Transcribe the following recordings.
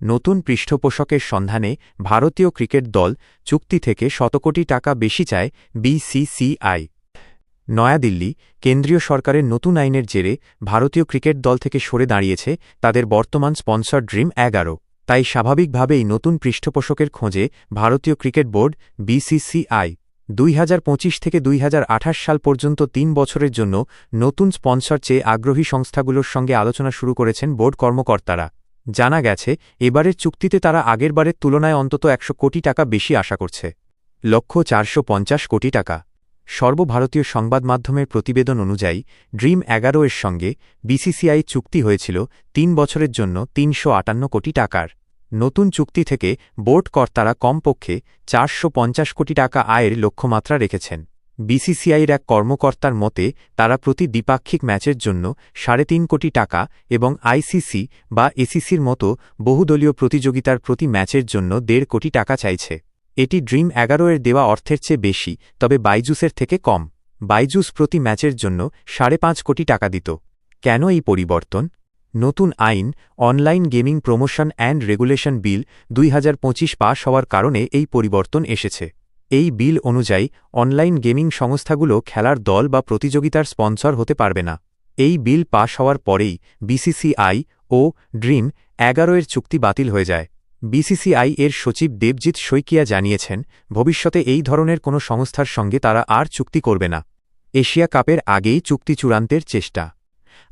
নতুন পৃষ্ঠপোষকের সন্ধানে ভারতীয় ক্রিকেট দল চুক্তি থেকে শতকোটি টাকা বেশি চায় বিসিসিআই নয়াদিল্লি, কেন্দ্রীয় সরকারের নতুন আইনের জেরে ভারতীয় ক্রিকেট দল থেকে সরে দাঁড়িয়েছে তাদের বর্তমান স্পন্সর ড্রিম এগারো। তাই স্বাভাবিকভাবেই নতুন পৃষ্ঠপোষকের খোঁজে ভারতীয় ক্রিকেট বোর্ড বিসিসিআই দুই হাজার পঁচিশ থেকে দুই হাজার আঠাশ সাল পর্যন্ত তিন বছরের জন্য নতুন স্পন্সর চেয়ে আগ্রহী সংস্থাগুলোর সঙ্গে আলোচনা শুরু করেছেন বোর্ড কর্মকর্তারা। জানা গেছে, এবারের চুক্তিতে তারা আগেরবারের তুলনায় অন্তত একশো কোটি টাকা বেশি আশা করছে। লক্ষ চারশো কোটি টাকা। সর্বভারতীয় সংবাদ মাধ্যমের প্রতিবেদন অনুযায়ী, ড্রিম এগারো এর সঙ্গে বিসিসিআই চুক্তি হয়েছিল তিন বছরের জন্য তিনশো আটান্ন কোটি টাকার। নতুন চুক্তি থেকে বোর্ড কর্তারা কমপক্ষে চারশো পঞ্চাশ কোটি টাকা আয়ের লক্ষ্যমাত্রা রেখেছেন। বিসিসিআইয়ের এক কর্মকর্তার মতে, তারা প্রতি দ্বিপাক্ষিক ম্যাচের জন্য সাড়ে তিন কোটি টাকা এবং আইসিসি বা এসিসির মতো বহুদলীয় প্রতিযোগিতার প্রতি ম্যাচের জন্য দেড় কোটি টাকা চাইছে। এটি ড্রিম এগারো এর দেওয়া অর্থের চেয়ে বেশি, তবে বাইজুসের থেকে কম। বাইজুস প্রতি ম্যাচের জন্য সাড়ে পাঁচ কোটি টাকা দিত। কেন এই পরিবর্তন? নতুন আইন, online gaming promotion and regulation bill দুই হাজার পঁচিশ পাশ হওয়ার কারণে এই পরিবর্তন এসেছে। এই বিল অনুযায়ী অনলাইন গেমিং সংস্থাগুলো খেলার দল বা প্রতিযোগিতার স্পন্সর হতে পারবে না। এই বিল পাশ হওয়ার পরেই বিসিসিআই ও ড্রিম এগারো এর চুক্তি বাতিল হয়ে যায়। বিসিসিআই এর সচিব দেবজিৎ শৈকিয়া জানিয়েছেন, ভবিষ্যতে এই ধরনের কোনো সংস্থার সঙ্গে তারা আর চুক্তি করবে না। এশিয়া কাপের আগেই চুক্তি চূড়ান্তের চেষ্টা।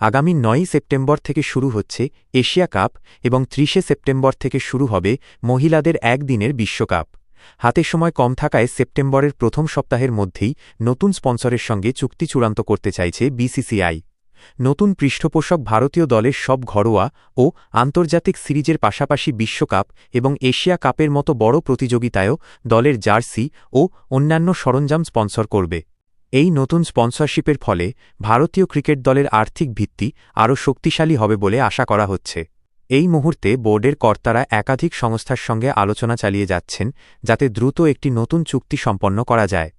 আগামী নয়ই সেপ্টেম্বর থেকে শুরু হচ্ছে এশিয়া কাপ এবং ত্রিশে সেপ্টেম্বর থেকে শুরু হবে মহিলাদের একদিনের বিশ্বকাপ। হাতে সময় কম থাকায় সেপ্টেম্বরের প্রথম সপ্তাহের মধ্যেই নতুন স্পন্সরের সঙ্গে চুক্তি চূড়ান্ত করতে চাইছে বিসিসিআই। নতুন পৃষ্ঠপোষক ভারতীয় দলের সব ঘরোয়া ও আন্তর্জাতিক সিরিজের পাশাপাশি বিশ্বকাপ এবং এশিয়া কাপের মতো বড় প্রতিযোগিতায়ও দলের জার্সি ও অন্যান্য সরঞ্জাম স্পন্সর করবে। এই নতুন স্পন্সরশিপের ফলে ভারতীয় ক্রিকেট দলের আর্থিক ভিত্তি আরও শক্তিশালী হবে বলে আশা করা হচ্ছে। এই মুহূর্তে বোর্ডের কর্তারা একাধিক সংস্থার সঙ্গে আলোচনা চালিয়ে যাচ্ছেন, যাতে দ্রুত একটি নতুন চুক্তি সম্পন্ন করা যায়।